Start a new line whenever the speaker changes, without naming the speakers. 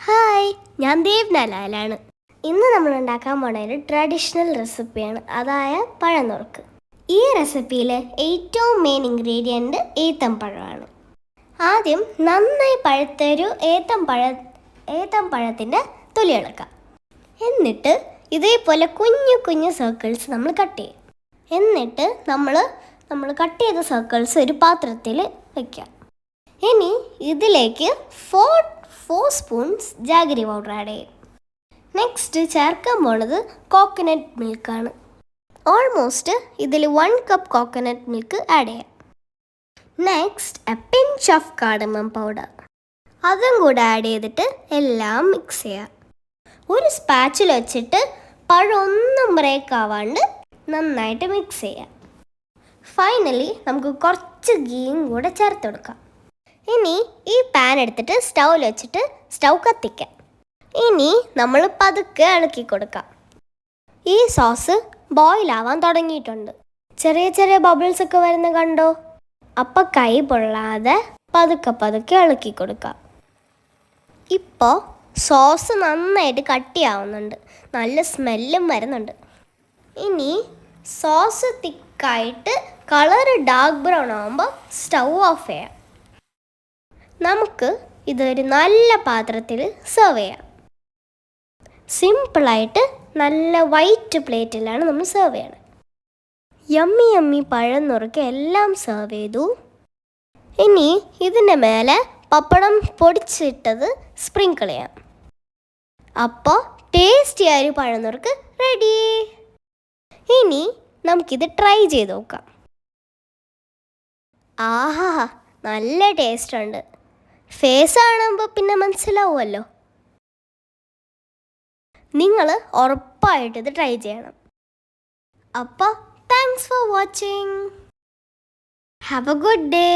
Hi ഞാൻ ദേവ് നലാലാണ്. ഇന്ന് നമ്മൾ ഉണ്ടാക്കാൻ പോണ ഒരു ട്രഡീഷണൽ റെസിപ്പിയാണ് അതായത് പഴനുറുക്ക്. ഈ റെസിപ്പിയിലെ ഏറ്റവും മെയിൻ ഇൻഗ്രീഡിയന്റ് ഏത്തം പഴമാണ് ആദ്യം നന്നായി പഴുത്തൊരു ഏത്തം പഴ ഏത്തം പഴത്തിന്റെ തൊലി ഇളക്കാം എന്നിട്ട് ഇതേപോലെ കുഞ്ഞു കുഞ്ഞു സർക്കിൾസ് നമ്മൾ കട്ട് ചെയ്യും. എന്നിട്ട് നമ്മൾ നമ്മൾ കട്ട് ചെയ്ത സർക്കിൾസ് ഒരു പാത്രത്തിൽ വയ്ക്കാം ഇനി ഇതിലേക്ക് four four spoons jaggery powder add ചെയ്യും. നെക്സ്റ്റ് ചേർക്കാൻ പോണത് കോക്കനട്ട് മിൽക്കാണ് ഓൾമോസ്റ്റ് ഇതിൽ one cup coconut milk add ചെയ്യാം. Next a pinch of cardamom powder അതും കൂടെ ആഡ് ചെയ്തിട്ട് എല്ലാം മിക്സ് ചെയ്യാം. ഒരു സ്പാച്ചിൽ വെച്ചിട്ട് പഴമൊന്നും ബ്രേക്ക് ആവാണ്ട് നന്നായിട്ട് മിക്സ് ചെയ്യാം. ഫൈനലി നമുക്ക് കുറച്ച് ഗീയും കൂടെ ചേർത്ത് കൊടുക്കാം. ഇനി ഈ പാൻ എടുത്തിട്ട് സ്റ്റൗവിൽ വെച്ചിട്ട് സ്റ്റൗ കത്തിക്കാം. ഇനി നമ്മൾ പതുക്കെ ഇളക്കി കൊടുക്കാം. ഈ സോസ് ബോയിൽ ആവാൻ തുടങ്ങിയിട്ടുണ്ട്. ചെറിയ ചെറിയ ബബിൾസ് ഒക്കെ വരുന്ന കണ്ടോ? അപ്പം കൈ പൊള്ളാതെ പതുക്കെ പതുക്കെ ഇളക്കി കൊടുക്കാം. ഇപ്പോൾ സോസ് നന്നായിട്ട് കട്ടിയാവുന്നുണ്ട്. നല്ല സ്മെല്ലും വരുന്നുണ്ട്. ഇനി സോസ് തിക്കായിട്ട് കളർ ഡാർക്ക് ബ്രൗൺ ആകുമ്പോൾ സ്റ്റൗ ഓഫ് ചെയ്യാം. നമുക്ക് ഇതൊരു നല്ല പാത്രത്തിൽ സെർവ് ചെയ്യാം. സിമ്പിളായിട്ട് നല്ല വൈറ്റ് പ്ലേറ്റിലാണ് നമ്മൾ സെർവ് ചെയ്യണത് യമ്മി യമ്മി പഴം നുറുക്ക് എല്ലാം സെർവ് ചെയ്തു. ഇനി ഇതിന്റെ മേലെ പപ്പടം പൊടിച്ചിട്ടത് സ്പ്രിങ്കിൾ ചെയ്യാം. അപ്പോൾ ടേസ്റ്റി ആയ ഒരു പഴം നുറുക്ക് റെഡി ഇനി നമുക്കിത് ട്രൈ ചെയ്ത് നോക്കാം. ആഹാ നല്ല ടേസ്റ്റ് ഉണ്ട്. ഫേസ് കാണുമ്പോൾ പിന്നെ മനസ്സിലാവുമല്ലോ. നിങ്ങൾ ഉറപ്പായിട്ട് ഇത് ട്രൈ ചെയ്യണം. അപ്പോൾ thanks for watching have a good day